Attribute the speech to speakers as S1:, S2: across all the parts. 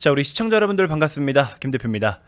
S1: 자, 우리 시청자 여러분들 반갑습니다. 김 대표입니다.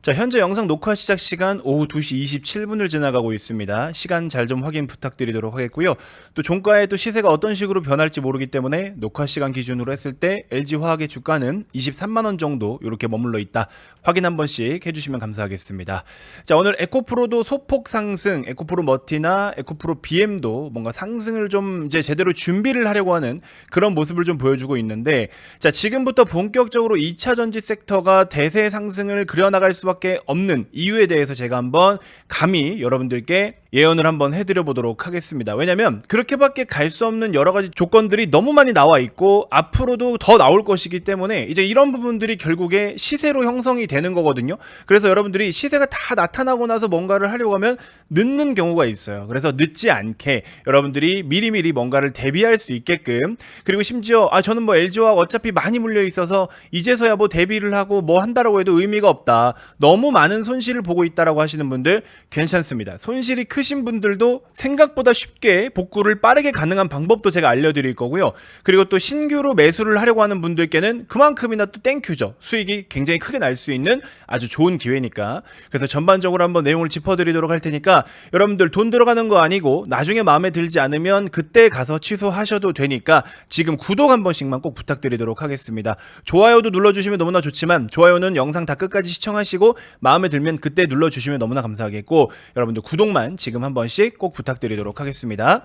S1: 자, 현재 영상 녹화 시작 시간 오후 2시 27분을 지나가고 있습니다. 시간 잘 좀 확인 부탁드리도록 하겠고요. 또 종가의 또 시세가 어떤 식으로 변할지 모르기 때문에 녹화 시간 기준으로 했을 때 LG 화학의 주가는 23만 원 정도 이렇게 머물러 있다. 확인 한 번씩 해주시면 감사하겠습니다. 자, 오늘 에코프로도 소폭 상승, 에코프로 머티나 에코프로 BM도 뭔가 상승을 좀 이제 제대로 준비를 하려고 하는 그런 모습을 좀 보여주고 있는데, 자, 지금부터 본격적으로 2차 전지 섹터가 대세 상승을 그려나갈 수 밖에 없는 이유에 대해서 제가 한번 감히 여러분들께 예언을 한번 해드려 보도록 하겠습니다. 왜냐면 그렇게밖에 갈 수 없는 여러 가지 조건들이 너무 많이 나와 있고 앞으로도 더 나올 것이기 때문에 이제 이런 부분들이 결국에 시세로 형성이 되는 거거든요. 그래서 여러분들이 시세가 다 나타나고 나서 뭔가를 하려고 하면 늦는 경우가 있어요. 그래서 늦지 않게 여러분들이 미리미리 뭔가를 대비할 수 있게끔 그리고 심지어 아 저는 뭐 LG와 어차피 많이 물려 있어서 이제서야 뭐 대비를 하고 뭐 한다라고 해도 의미가 없다. 너무 많은 손실을 보고 있다라고 하시는 분들 괜찮습니다. 손실이 크신 분들도 생각보다 쉽게 복구를 빠르게 가능한 방법도 제가 알려드릴 거고요. 그리고 또 신규로 매수를 하려고 하는 분들께는 그만큼이나 또 땡큐죠. 수익이 굉장히 크게 날 수 있는 아주 좋은 기회니까. 그래서 전반적으로 한번 내용을 짚어드리도록 할 테니까 여러분들 돈 들어가는 거 아니고 나중에 마음에 들지 않으면 그때 가서 취소하셔도 되니까 지금 구독 한 번씩만 꼭 부탁드리도록 하겠습니다. 좋아요도 눌러주시면 너무나 좋지만 좋아요는 영상 다 끝까지 시청하시고 마음에 들면 그때 눌러주시면 너무나 감사하겠고 여러분들 구독만 지금 한 번씩 꼭 부탁드리도록 하겠습니다.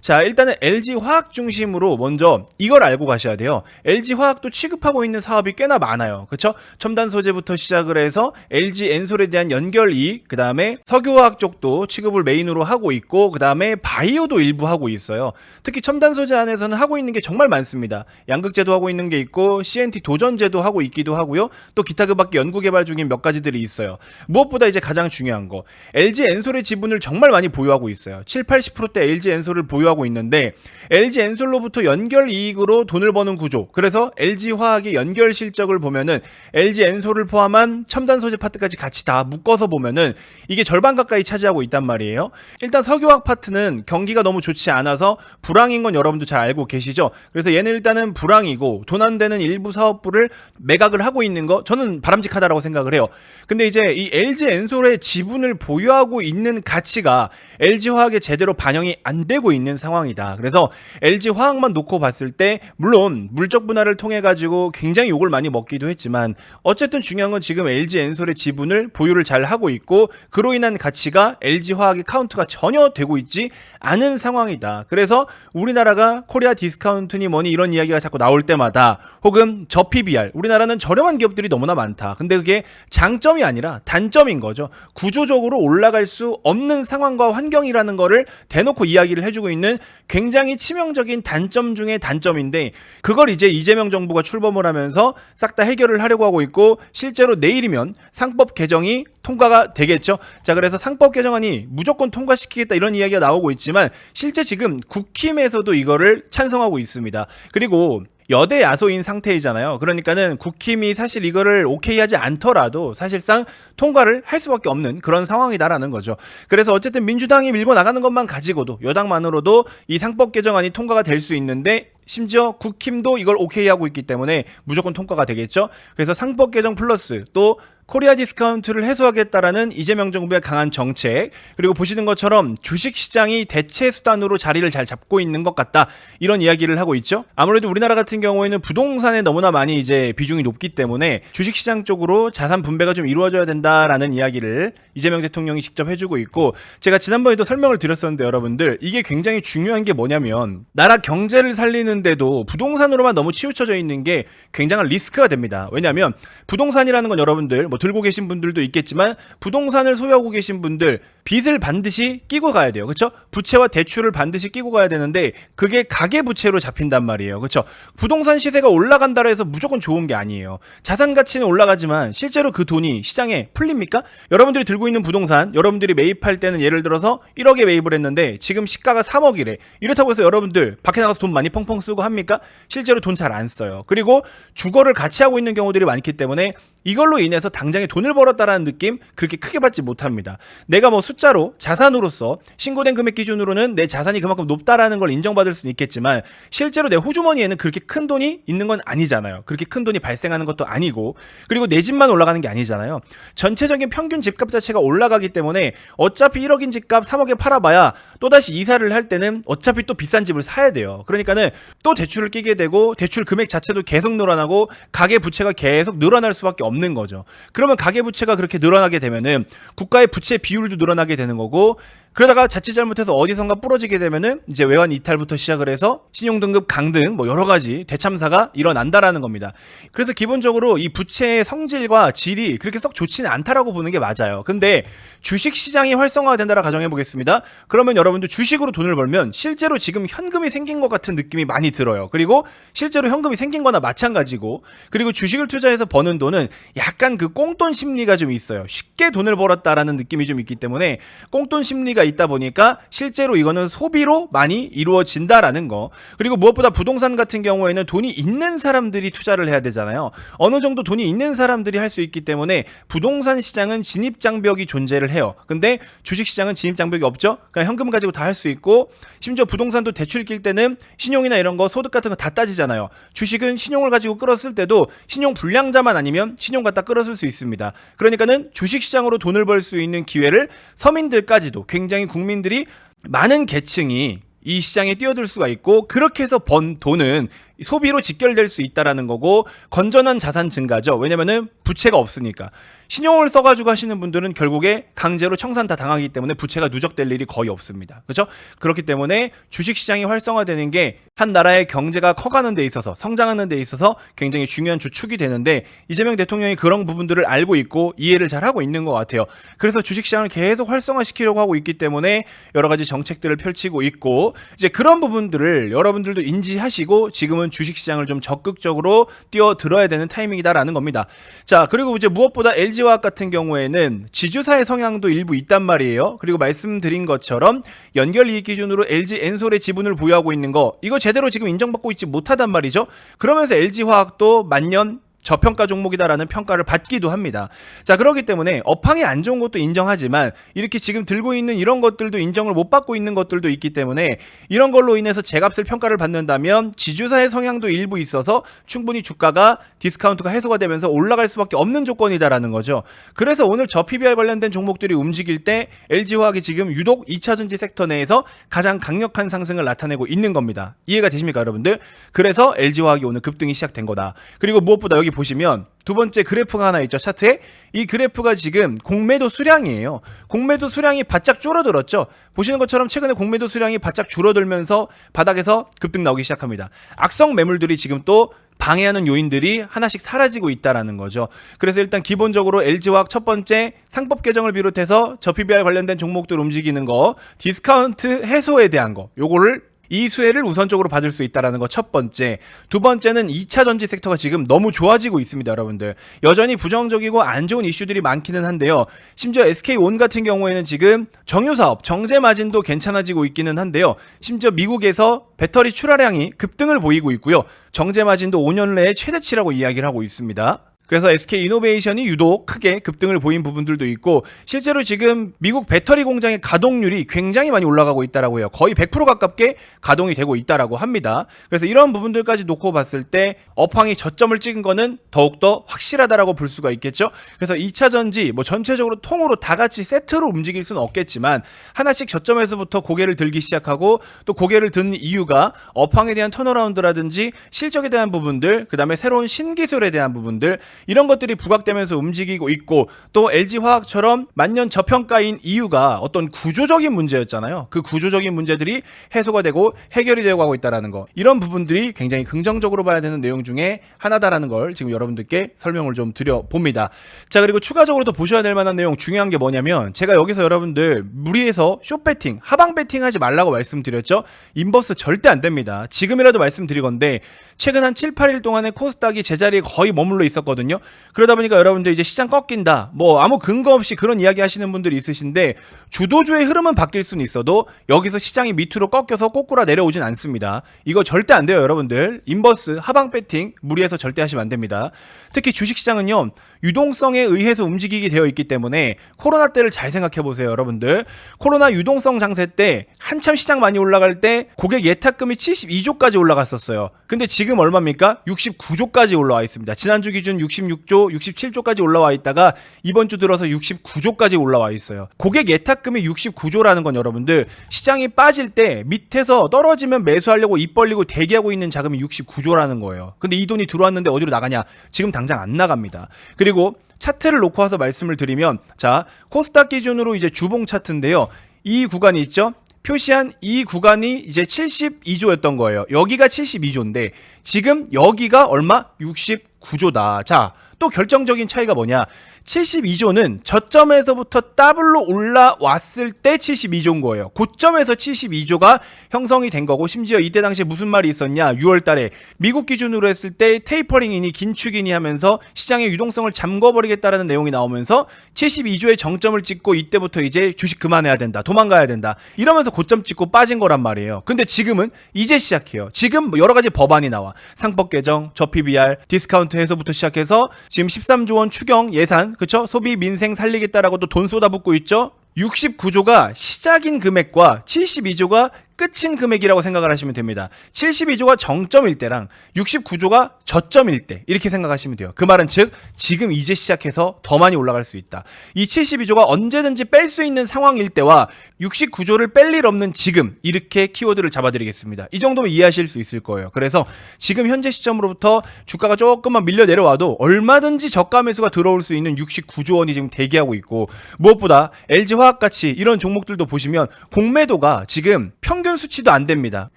S1: 자 일단은 LG 화학 중심으로 먼저 이걸 알고 가셔야 돼요. LG 화학도 취급하고 있는 사업이 꽤나 많아요. 그렇죠? 첨단 소재부터 시작을 해서 LG 엔솔에 대한 연결 이익, 그 다음에 석유화학 쪽도 취급을 메인으로 하고 있고, 그 다음에 바이오도 일부 하고 있어요. 특히 첨단 소재 안에서는 하고 있는 게 정말 많습니다. 양극재도 하고 있는 게 있고, CNT 도전제도 하고 있기도 하고요. 또 기타 그 밖에 연구 개발 중인 몇 가지들이 있어요. 무엇보다 이제 가장 중요한 거, LG 엔솔의 지분을 정말 많이 보유하고 있어요. 7, 80%대 LG 엔솔을 보유하고 있는데, LG 엔솔로부터 연결 이익으로 돈을 버는 구조. 그래서 LG 화학의 연결 실적을 보면은 LG 엔솔을 포함한 첨단 소재 파트까지 같이 다 묶어서 보면은 이게 절반 가까이 차지하고 있단 말이에요. 일단 석유화학 파트는 경기가 너무 좋지 않아서 불황인 건 여러분도 잘 알고 계시죠. 그래서 얘는 일단은 불황이고 돈 안 되는 일부 사업부를 매각을 하고 있는 거 저는 바람직하다라고 생각을 해요. 근데 이제 이 LG 엔솔의 지분을 보유하고 있는 가치가 LG 화학에 제대로 반영이 안 되고 있는 상황이다. 그래서 LG 화학만 놓고 봤을 때 물론 물적 분할을 통해 가지고 굉장히 욕을 많이 먹기도 했지만 어쨌든 중요한 건 지금 LG 엔솔의 지분을 보유를 잘 하고 있고 그로 인한 가치가 LG 화학의 카운트가 전혀 되고 있지 않은 상황이다. 그래서 우리나라가 코리아 디스카운트니 뭐니 이런 이야기가 자꾸 나올 때마다 혹은 저 PBR 우리나라는 저렴한 기업들이 너무나 많다. 근데 그게 장점이 아니라 단점인 거죠. 구조적으로 올라갈 수 없는 상황 과 환경이라는 거를 대놓고 이야기를 해주고 있는 굉장히 치명적인 단점 중의 단점인데 그걸 이제 이재명 정부가 출범을 하면서 싹 다 해결을 하려고 하고 있고 실제로 내일이면 상법 개정이 통과가 되겠죠. 자, 그래서 상법 개정안이 무조건 통과시키겠다 이런 이야기가 나오고 있지만 실제 지금 국힘에서도 이거를 찬성하고 있습니다. 그리고 여대 야소인 상태이잖아요. 그러니까는 국힘이 사실 이거를 오케이 하지 않더라도 사실상 통과를 할 수밖에 없는 그런 상황이다라는 거죠. 그래서 어쨌든 민주당이 밀고 나가는 것만 가지고도 여당만으로도 이 상법 개정안이 통과가 될 수 있는데 심지어 국힘도 이걸 오케이 하고 있기 때문에 무조건 통과가 되겠죠. 그래서 상법 개정 플러스 또 코리아 디스카운트를 해소하겠다라는 이재명 정부의 강한 정책 그리고 보시는 것처럼 주식 시장이 대체 수단으로 자리를 잘 잡고 있는 것 같다 이런 이야기를 하고 있죠. 아무래도 우리나라 같은 경우에는 부동산에 너무나 많이 이제 비중이 높기 때문에 주식 시장 쪽으로 자산 분배가 좀 이루어져야 된다라는 이야기를 이재명 대통령이 직접 해주고 있고 제가 지난번에도 설명을 드렸었는데 여러분들 이게 굉장히 중요한 게 뭐냐면 나라 경제를 살리는데도 부동산으로만 너무 치우쳐져 있는 게 굉장한 리스크가 됩니다. 왜냐하면 부동산이라는 건 여러분들 뭐 들고 계신 분들도 있겠지만 부동산을 소유하고 계신 분들 빚을 반드시 끼고 가야 돼요. 그렇죠? 부채와 대출을 반드시 끼고 가야 되는데 그게 가계 부채로 잡힌단 말이에요. 그렇죠? 부동산 시세가 올라간다고 해서 무조건 좋은 게 아니에요. 자산 가치는 올라가지만 실제로 그 돈이 시장에 풀립니까? 여러분들이 들고 있는 부동산 여러분들이 매입할 때는 예를 들어서 1억에 매입을 했는데 지금 시가가 3억이래. 이렇다고 해서 여러분들 밖에 나가서 돈 많이 펑펑 쓰고 합니까? 실제로 돈 잘 안 써요. 그리고 주거를 같이 하고 있는 경우들이 많기 때문에 이걸로 인해서 당장에 돈을 벌었다라는 느낌 그렇게 크게 받지 못합니다. 내가 뭐 숫자로 자산으로서 신고된 금액 기준으로는 내 자산이 그만큼 높다라는 걸 인정받을 수는 있겠지만 실제로 내 호주머니에는 그렇게 큰 돈이 있는 건 아니잖아요. 그렇게 큰 돈이 발생하는 것도 아니고 그리고 내 집만 올라가는 게 아니잖아요. 전체적인 평균 집값 자체가 올라가기 때문에 어차피 1억인 집값 3억에 팔아봐야 또다시 이사를 할 때는 어차피 또 비싼 집을 사야 돼요. 그러니까는 또 대출을 끼게 되고 대출 금액 자체도 계속 늘어나고 가계 부채가 계속 늘어날 수밖에 없는 거죠. 그러면 가계 부채가 그렇게 늘어나게 되면은 국가의 부채 비율도 늘어나게 되는 거고 그러다가 자칫 잘못해서 어디선가 부러지게 되면은 이제 외환 이탈부터 시작을 해서 신용등급 강등 뭐 여러 가지 대참사가 일어난다라는 겁니다. 그래서 기본적으로 이 부채의 성질과 질이 그렇게 썩 좋지는 않다라고 보는 게 맞아요. 근데 주식 시장이 활성화된다라 가정해 보겠습니다. 그러면 여러분들 주식으로 돈을 벌면 실제로 지금 현금이 생긴 것 같은 느낌이 많이 들어요. 그리고 실제로 현금이 생긴 거나 마찬가지고 그리고 주식을 투자해서 버는 돈은 약간 그 꽁돈 심리가 좀 있어요. 쉽게 돈을 벌었다라는 느낌이 좀 있기 때문에 꽁돈 심리가 있다 보니까 실제로 이거는 소비로 많이 이루어진다라는 거. 그리고 무엇보다 부동산 같은 경우에는 돈이 있는 사람들이 투자를 해야 되잖아요. 어느 정도 돈이 있는 사람들이 할 수 있기 때문에 부동산 시장은 진입 장벽이 존재를 해요. 근데 주식 시장은 진입 장벽이 없죠. 그냥 현금 가지고 다 할 수 있고 심지어 부동산도 대출 낄 때는 신용이나 이런 거 소득 같은 거 다 따지잖아요. 주식은 신용을 가지고 끌었을 때도 신용 불량자만 아니면 신용 갖다 끌었을 수 있습니다. 그러니까는 주식 시장으로 돈을 벌 수 있는 기회를 서민들까지도 굉장히 국민들이 많은 계층이 이 시장에 뛰어들 수가 있고 그렇게 해서 번 돈은 소비로 직결될 수 있다라는 거고 건전한 자산 증가죠. 왜냐면은 부채가 없으니까. 신용을 써가지고 하시는 분들은 결국에 강제로 청산 다 당하기 때문에 부채가 누적될 일이 거의 없습니다. 그렇죠? 그렇기 때문에 주식 시장이 활성화되는 게 한 나라의 경제가 커가는 데 있어서 성장하는 데 있어서 굉장히 중요한 주축이 되는데 이재명 대통령이 그런 부분들을 알고 있고 이해를 잘 하고 있는 것 같아요. 그래서 주식 시장을 계속 활성화시키려고 하고 있기 때문에 여러 가지 정책들을 펼치고 있고 이제 그런 부분들을 여러분들도 인지하시고 지금은 주식 시장을 좀 적극적으로 뛰어들어야 되는 타이밍이다라는 겁니다. 자, 그리고 이제 무엇보다 LG 화학 같은 경우에는 지주사의 성향도 일부 있단 말이에요. 그리고 말씀드린 것처럼 연결 이익 기준으로 LG 엔솔의 지분을 보유하고 있는 거 이거 제대로 지금 인정받고 있지 못하단 말이죠. 그러면서 LG화학도 만년 저평가 종목이다라는 평가를 받기도 합니다. 자, 그렇기 때문에 업황이 안 좋은 것도 인정하지만 이렇게 지금 들고 있는 이런 것들도 인정을 못 받고 있는 것들도 있기 때문에 이런 걸로 인해서 제값을 평가를 받는다면 지주사의 성향도 일부 있어서 충분히 주가가 디스카운트가 해소가 되면서 올라갈 수밖에 없는 조건이다라는 거죠. 그래서 오늘 저 PBR 관련된 종목들이 움직일 때 LG화학이 지금 유독 2차전지 섹터 내에서 가장 강력한 상승을 나타내고 있는 겁니다. 이해가 되십니까, 여러분들? 그래서 LG화학이 오늘 급등이 시작된 거다. 그리고 무엇보다 여기 보시면 두 번째 그래프가 하나 있죠 차트에. 이 그래프가 지금 공매도 수량이에요. 공매도 수량이 바짝 줄어들었죠. 보시는 것처럼 최근에 공매도 수량이 바짝 줄어들면서 바닥에서 급등 나오기 시작합니다. 악성 매물들이 지금 또 방해하는 요인들이 하나씩 사라지고 있다라는 거죠. 그래서 일단 기본적으로 LG화학 첫 번째 상법 개정을 비롯해서 저 PBR 관련된 종목들 움직이는 거, 디스카운트 해소에 대한 거, 요거를 이 수혜를 우선적으로 받을 수 있다라는 거 첫 번째. 두 번째는 2차 전지 섹터가 지금 너무 좋아지고 있습니다, 여러분들. 여전히 부정적이고 안 좋은 이슈들이 많기는 한데요. 심지어 SK온 같은 경우에는 지금 정유 사업, 정제 마진도 괜찮아지고 있기는 한데요. 심지어 미국에서 배터리 출하량이 급등을 보이고 있고요. 정제 마진도 5년 내에 최대치라고 이야기를 하고 있습니다. 그래서 SK 이노베이션이 유독 크게 급등을 보인 부분들도 있고 실제로 지금 미국 배터리 공장의 가동률이 굉장히 많이 올라가고 있다라고 해요. 거의 100% 가깝게 가동이 되고 있다라고 합니다. 그래서 이런 부분들까지 놓고 봤을 때 업황이 저점을 찍은 거는 더욱더 확실하다라고 볼 수가 있겠죠. 그래서 2차 전지 뭐 전체적으로 통으로 다 같이 세트로 움직일 수는 없겠지만 하나씩 저점에서부터 고개를 들기 시작하고 또 고개를 드는 이유가 업황에 대한 턴어라운드라든지 실적에 대한 부분들, 그다음에 새로운 신기술에 대한 부분들 이런 것들이 부각되면서 움직이고 있고 또 LG 화학처럼 만년 저평가인 이유가 어떤 구조적인 문제였잖아요. 그 구조적인 문제들이 해소가 되고 해결이 되고 하고 있다라는 거. 이런 부분들이 굉장히 긍정적으로 봐야 되는 내용 중에 하나다라는 걸 지금 여러분들께 설명을 좀 드려 봅니다. 자, 그리고 추가적으로 더 보셔야 될 만한 내용 중요한 게 뭐냐면 제가 여기서 여러분들 무리해서 쇼 배팅, 하방 배팅 하지 말라고 말씀드렸죠. 인버스 절대 안 됩니다. 지금이라도 말씀드리건데 최근 한 7, 8일 동안에 코스닥이 제자리에 거의 머물러 있었거든요. 그러다 보니까 여러분들 이제 시장 꺾인다. 뭐 아무 근거 없이 그런 이야기 하시는 분들이 있으신데 주도주의 흐름은 바뀔 수는 있어도 여기서 시장이 밑으로 꺾여서 꼬꾸라 내려오진 않습니다. 이거 절대 안 돼요, 여러분들. 인버스, 하방 배팅 무리해서 절대 하시면 안 됩니다. 특히 주식 시장은요. 유동성에 의해서 움직이게 되어 있기 때문에 코로나 때를 잘 생각해 보세요, 여러분들. 코로나 유동성 장세 때 한참 시장 많이 올라갈 때 고객 예탁금이 72조까지 올라갔었어요. 근데 지금 얼마입니까? 69조까지 올라와 있습니다. 지난주 기준 66조, 67조까지 올라와 있다가 이번 주 들어서 69조까지 올라와 있어요. 고객 예탁 금이 69조라는 건 여러분들 시장이 빠질 때 밑에서 떨어지면 매수하려고 입 벌리고 대기하고 있는 자금이 69조라는 거예요. 근데 이 돈이 들어왔는데 어디로 나가냐? 지금 당장 안 나갑니다. 그리고 차트를 놓고 와서 말씀을 드리면 자, 코스닥 기준으로 이제 주봉 차트인데요. 이 구간이 있죠? 표시한 이 구간이 이제 72조였던 거예요. 여기가 72조인데 지금 여기가 얼마? 69조다. 자, 또 결정적인 차이가 뭐냐? 72조는 저점에서부터 더블로 올라왔을 때 72조인 거예요. 고점에서 72조가 형성이 된 거고 심지어 이때 당시에 무슨 말이 있었냐? 6월 달에 미국 기준으로 했을 때 테이퍼링이니 긴축이니 하면서 시장의 유동성을 잠궈 버리겠다라는 내용이 나오면서 72조의 정점을 찍고 이때부터 이제 주식 그만해야 된다. 도망가야 된다. 이러면서 고점 찍고 빠진 거란 말이에요. 근데 지금은 이제 시작해요. 지금 뭐 여러 가지 법안이 나와. 상법 개정, 저 PBR, 디스카운트 해소부터 시작해서 지금 13조 원 추경 예산 그쵸? 소비 민생 살리겠다라고 또 돈 쏟아붓고 있죠? 69조가 시작인 금액과 72조가 끝인 금액이라고 생각을 하시면 됩니다. 72조가 정점일 때랑 69조가 저점일 때 이렇게 생각하시면 돼요. 그 말은 즉 지금 이제 시작해서 더 많이 올라갈 수 있다. 이 72조가 언제든지 뺄 수 있는 상황일 때와 69조를 뺄 일 없는 지금 이렇게 키워드를 잡아드리겠습니다. 이 정도면 이해하실 수 있을 거예요. 그래서 지금 현재 시점으로부터 주가가 조금만 밀려 내려와도 얼마든지 저가 매수가 들어올 수 있는 69조 원이 지금 대기하고 있고 무엇보다 LG 화학같이 이런 종목들도 보시면 공매도가 지금 평균 수치도 안 됩니다.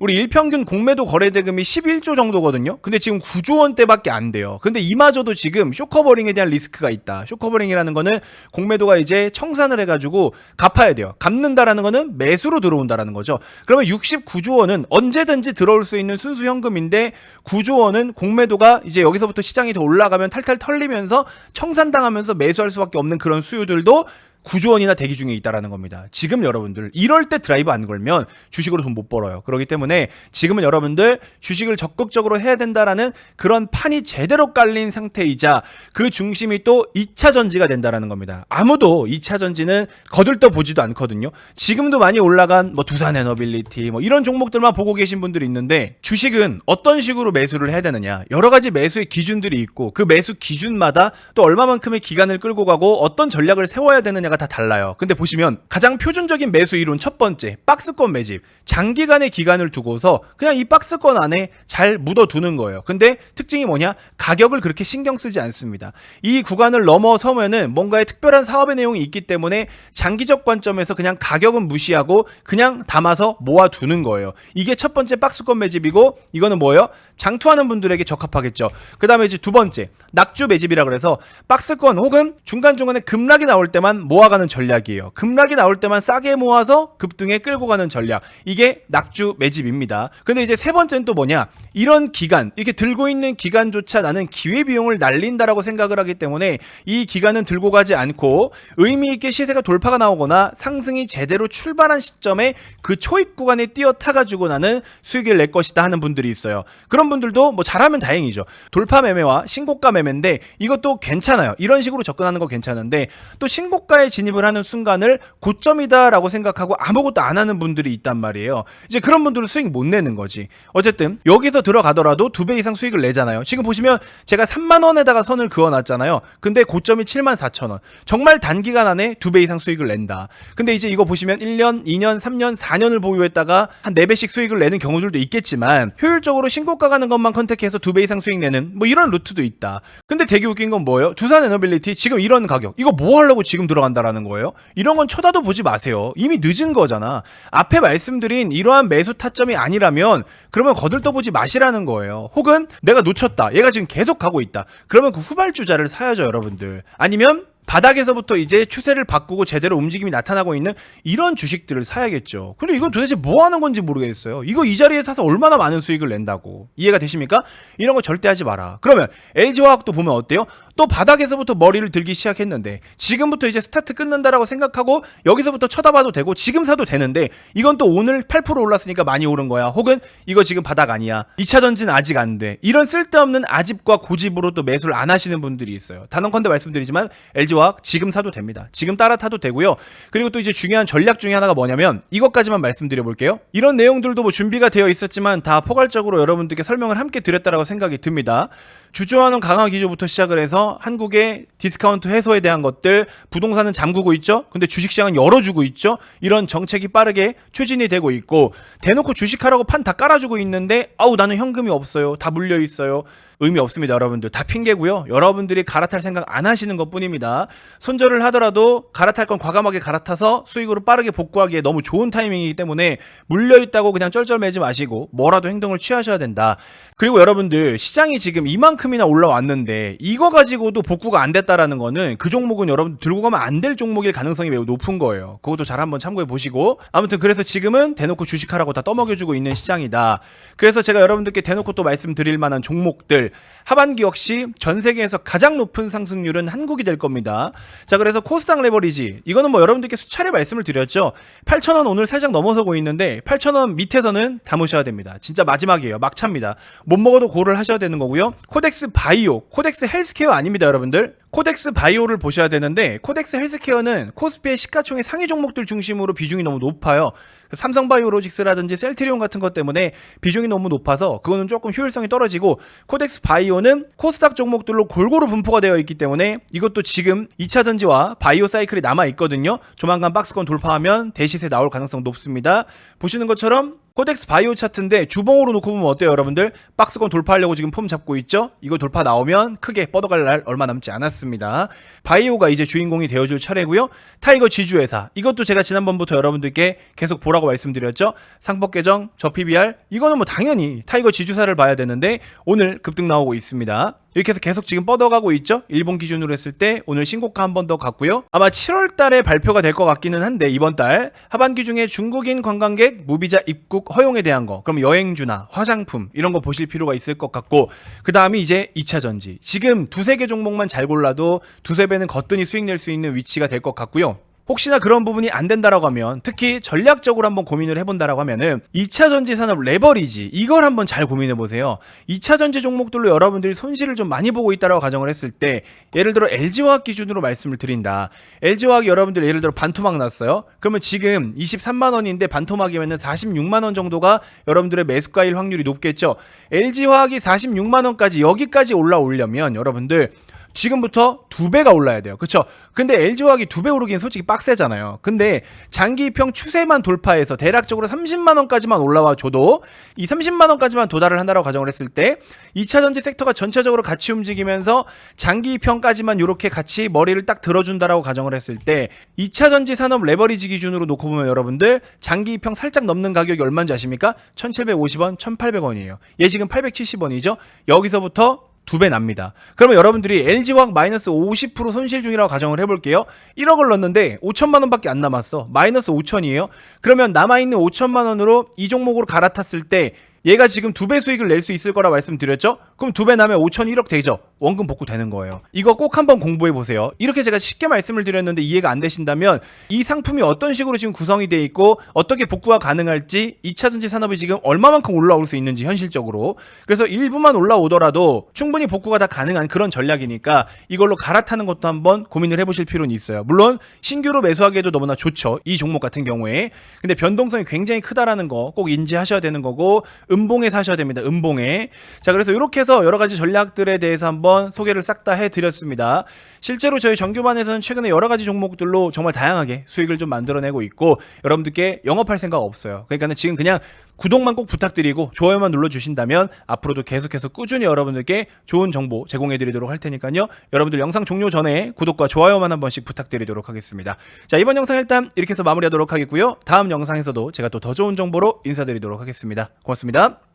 S1: 우리 일평균 공매도 거래 대금이 11조 정도거든요. 근데 지금 9조 원대밖에 안 돼요. 근데 이마저도 지금 쇼커버링에 대한 리스크가 있다. 쇼커버링이라는 거는 공매도가 이제 청산을 해가지고 갚아야 돼요. 갚는다라는 거는 매수로 들어온다라는 거죠. 그러면 69조 원은 언제든지 들어올 수 있는 순수 현금인데 9조 원은 공매도가 이제 여기서부터 시장이 더 올라가면 탈탈 털리면서 청산당하면서 매수할 수밖에 없는 그런 수요들도 9조 원이나 대기 중에 있다라는 겁니다. 지금 여러분들 이럴 때 드라이브 안 걸면 주식으로 돈 못 벌어요. 그렇기 때문에 지금은 여러분들 주식을 적극적으로 해야 된다라는 그런 판이 제대로 깔린 상태이자 그 중심이 또 2차 전지가 된다라는 겁니다. 아무도 2차 전지는 거들떠 보지도 않거든요. 지금도 많이 올라간 뭐 두산 에너빌리티 뭐 이런 종목들만 보고 계신 분들이 있는데 주식은 어떤 식으로 매수를 해야 되느냐 여러 가지 매수의 기준들이 있고 그 매수 기준마다 또 얼마만큼의 기간을 끌고 가고 어떤 전략을 세워야 되느냐가 다 달라요. 근데 보시면 가장 표준적인 매수 이론 첫 번째 박스권 매집 장기간의 기간을 두고서 그냥 이 박스권 안에 잘 묻어두는 거예요. 근데 특징이 뭐냐 가격을 그렇게 신경 쓰지 않습니다. 이 구간을 넘어서면은 뭔가의 특별한 사업의 내용이 있기 때문에 장기적 관점에서 그냥 가격은 무시하고 그냥 담아서 모아두는 거예요. 이게 첫 번째 박스권 매집이고 이거는 뭐예요? 장투하는 분들에게 적합하겠죠. 그 다음에 이제 두 번째 낙주 매집이라 그래서 박스권 혹은 중간중간에 급락이 나올 때만 모아가는 전략이에요. 급락이 나올 때만 싸게 모아서 급등에 끌고 가는 전략. 이게 낙주 매집입니다. 근데 이제 세 번째는 또 뭐냐? 이런 기간, 이렇게 들고 있는 기간조차 나는 기회 비용을 날린다라고 생각을 하기 때문에 이 기간은 들고 가지 않고 의미 있게 시세가 돌파가 나오거나 상승이 제대로 출발한 시점에 그 초입 구간에 뛰어 타 가지고 나는 수익을 낼 것이다 하는 분들이 있어요. 그런 분들도 뭐 잘하면 다행이죠. 돌파 매매와 신고가 매매인데 이것도 괜찮아요. 이런 식으로 접근하는 거 괜찮은데 또 신고가에 진입을 하는 순간을 고점이다라고 생각하고 아무것도 안 하는 분들이 있단 말이에요. 이제 그런 분들은 수익 못 내는 거지. 어쨌든 여기서 들어가더라도 두 배 이상 수익을 내잖아요. 지금 보시면 제가 3만 원에다가 선을 그어놨잖아요. 근데 고점이 7만 4천 원. 정말 단기간 안에 두 배 이상 수익을 낸다. 근데 이제 이거 보시면 1년, 2년, 3년, 4년을 보유했다가 한 4배씩 수익을 내는 경우들도 있겠지만 효율적으로 신고가 가는 것만 컨택해서 두 배 이상 수익 내는 뭐 이런 루트도 있다. 근데 되게 웃긴 건 뭐예요? 두산 에너빌리티 지금 이런 가격. 이거 뭐 하려고 지금 들어간다라는 거예요? 이런 건 쳐다도 보지 마세요. 이미 늦은 거잖아. 앞에 말씀드린 이러한 매수 타점이 아니라면 그러면 거들떠보지 마시라는 거예요. 혹은 내가 놓쳤다. 얘가 지금 계속 가고 있다. 그러면 그 후발주자를 사야죠, 여러분들. 아니면 바닥에서부터 이제 추세를 바꾸고 제대로 움직임이 나타나고 있는 이런 주식들을 사야겠죠. 근데 이건 도대체 뭐 하는 건지 모르겠어요. 이거 이 자리에 사서 얼마나 많은 수익을 낸다고. 이해가 되십니까? 이런 거 절대 하지 마라. 그러면 LG화학도 보면 어때요? 또 바닥에서부터 머리를 들기 시작했는데 지금부터 이제 스타트 끊는다라고 생각하고 여기서부터 쳐다봐도 되고 지금 사도 되는데 이건 또 오늘 8% 올랐으니까 많이 오른 거야. 혹은 이거 지금 바닥 아니야. 2차 전지는 아직 안 돼. 이런 쓸데없는 아집과 고집으로 또 매수를 안 하시는 분들이 있어요. 단언컨대 말씀드리지만 LG화학 지금 사도 됩니다. 지금 따라 타도 되고요. 그리고 또 이제 중요한 전략 중에 하나가 뭐냐면 이것까지만 말씀드려 볼게요. 이런 내용들도 뭐 준비가 되어 있었지만 다 포괄적으로 여러분들께 설명을 함께 드렸다라고 생각이 듭니다. 주주환원 강화 기조부터 시작을 해서 한국의 디스카운트 해소에 대한 것들 부동산은 잠그고 있죠. 근데 주식시장은 열어주고 있죠. 이런 정책이 빠르게 추진이 되고 있고 대놓고 주식하라고 판 다 깔아주고 있는데 아우 나는 현금이 없어요. 다 물려 있어요. 의미 없습니다, 여러분들. 다 핑계고요. 여러분들이 갈아탈 생각 안 하시는 것 뿐입니다. 손절을 하더라도 갈아탈 건 과감하게 갈아타서 수익으로 빠르게 복구하기에 너무 좋은 타이밍이기 때문에 물려 있다고 그냥 쩔쩔매지 마시고 뭐라도 행동을 취하셔야 된다. 그리고 여러분들 시장이 지금 이만큼이나 올라왔는데 이거 가지고도 복구가 안 됐다라는 거는 그 종목은 여러분 들고 가면 안 될 종목일 가능성이 매우 높은 거예요. 그것도 잘 한번 참고해 보시고 아무튼 그래서 지금은 대놓고 주식하라고 다 떠먹여주고 있는 시장이다. 그래서 제가 여러분들께 대놓고 또 말씀드릴 만한 종목들 하반기 역시 전 세계에서 가장 높은 상승률은 한국이 될 겁니다. 자, 그래서 코스닥 레버리지 이거는 뭐 여러분들께 수차례 말씀을 드렸죠. 8,000원 오늘 살짝 넘어서고 있는데 8,000원 밑에서는 담으셔야 됩니다. 진짜 마지막이에요. 막차입니다. 못 먹어도 고를 하셔야 되는 거고요. 코덱스 바이오, 코덱스 헬스케어 아닙니다, 여러분들. 코덱스 바이오를 보셔야 되는데 코덱스 헬스케어는 코스피의 시가총액 상위 종목들 중심으로 비중이 너무 높아요. 삼성바이오로직스라든지 셀트리온 같은 것 때문에 비중이 너무 높아서 그거는 조금 효율성이 떨어지고 코덱스 바이오는 코스닥 종목들로 골고루 분포가 되어 있기 때문에 이것도 지금 2차 전지와 바이오 사이클이 남아 있거든요. 조만간 박스권 돌파하면 대시세 나올 가능성 높습니다. 보시는 것처럼 코덱스 바이오 차트인데 주봉으로 놓고 보면 어때요, 여러분들? 박스권 돌파하려고 지금 폼 잡고 있죠? 이거 돌파 나오면 크게 뻗어갈 날 얼마 남지 않았습니다. 바이오가 이제 주인공이 되어줄 차례고요. 타이거 지주회사 이것도 제가 지난번부터 여러분들께 계속 보라고 말씀드렸죠. 상법 개정, 저 PBR 이거는 뭐 당연히 타이거 지주사를 봐야 되는데 오늘 급등 나오고 있습니다. 이렇게 해서 계속 지금 뻗어가고 있죠. 일본 기준으로 했을 때 오늘 신고가 한 번 더 갔고요. 아마 7월 달에 발표가 될 것 같기는 한데 이번 달 하반기 중에 중국인 관광객 무비자 입국 허용에 대한 거 그럼 여행주나 화장품 이런 거 보실 필요가 있을 것 같고 그 다음이 이제 2차 전지 지금 두세 개 종목만 잘 골라도 두세 배는 거뜬히 수익 낼 수 있는 위치가 될 것 같고요. 혹시나 그런 부분이 안 된다라고 하면 특히 전략적으로 한번 고민을 해본다라고 하면은 2차 전지 산업 레버리지 이걸 한번 잘 고민해 보세요. 2차 전지 종목들로 여러분들이 손실을 좀 많이 보고 있다라고 가정을 했을 때 예를 들어 LG화학 기준으로 말씀을 드린다. LG화학 여러분들 예를 들어 반토막 났어요. 그러면 지금 23만 원인데 반토막이면은 46만 원 정도가 여러분들의 매수가일 확률이 높겠죠. LG화학이 46만 원까지 여기까지 올라오려면 여러분들 지금부터 두 배가 올라야 돼요. 그렇죠? 근데 LG화학이 두 배 오르기는 솔직히 빡세잖아요. 근데 장기평 추세만 돌파해서 대략적으로 30만 원까지만 올라와 줘도 이 30만 원까지만 도달을 한다라고 가정을 했을 때 2차 전지 섹터가 전체적으로 같이 움직이면서 장기평까지만 이렇게 같이 머리를 딱 들어준다라고 가정을 했을 때 2차 전지 산업 레버리지 기준으로 놓고 보면 여러분들 장기평 살짝 넘는 가격이 얼마인지 아십니까? 1,750원, 1,800원이에요. 얘 지금 870원이죠. 여기서부터 두 배 납니다. 그러면 여러분들이 LG화학 마이너스 50% 손실 중이라고 가정을 해볼게요. 1억을 넣었는데 5천만 원밖에 안 남았어. 마이너스 5천이에요. 그러면 남아있는 5천만 원으로 이 종목으로 갈아탔을 때 얘가 지금 두 배 수익을 낼 수 있을 거라 말씀드렸죠? 그럼 두 배 나면 5천 1억 되죠? 원금 복구 되는 거예요. 이거 꼭 한번 공부해 보세요. 이렇게 제가 쉽게 말씀을 드렸는데 이해가 안 되신다면 이 상품이 어떤 식으로 지금 구성이 돼 있고 어떻게 복구가 가능할지 2차 전지 산업이 지금 얼마만큼 올라올 수 있는지 현실적으로 그래서 일부만 올라오더라도 충분히 복구가 다 가능한 그런 전략이니까 이걸로 갈아타는 것도 한번 고민을 해보실 필요는 있어요. 물론 신규로 매수하기에도 너무나 좋죠. 이 종목 같은 경우에 근데 변동성이 굉장히 크다라는 거 꼭 인지하셔야 되는 거고 음봉에 사셔야 됩니다. 음봉에 자 그래서 이렇게 해서 여러 가지 전략들에 대해서 한번 소개를 싹 다 해드렸습니다. 실제로 저희 정규반에서는 최근에 여러 가지 종목들로 정말 다양하게 수익을 좀 만들어내고 있고 여러분들께 영업할 생각 없어요. 그러니까는 지금 그냥 구독만 꼭 부탁드리고 좋아요만 눌러주신다면 앞으로도 계속해서 꾸준히 여러분들께 좋은 정보 제공해드리도록 할 테니까요. 여러분들 영상 종료 전에 구독과 좋아요만 한 번씩 부탁드리도록 하겠습니다. 자 이번 영상 일단 이렇게 해서 마무리하도록 하겠고요. 다음 영상에서도 제가 또 더 좋은 정보로 인사드리도록 하겠습니다. 고맙습니다.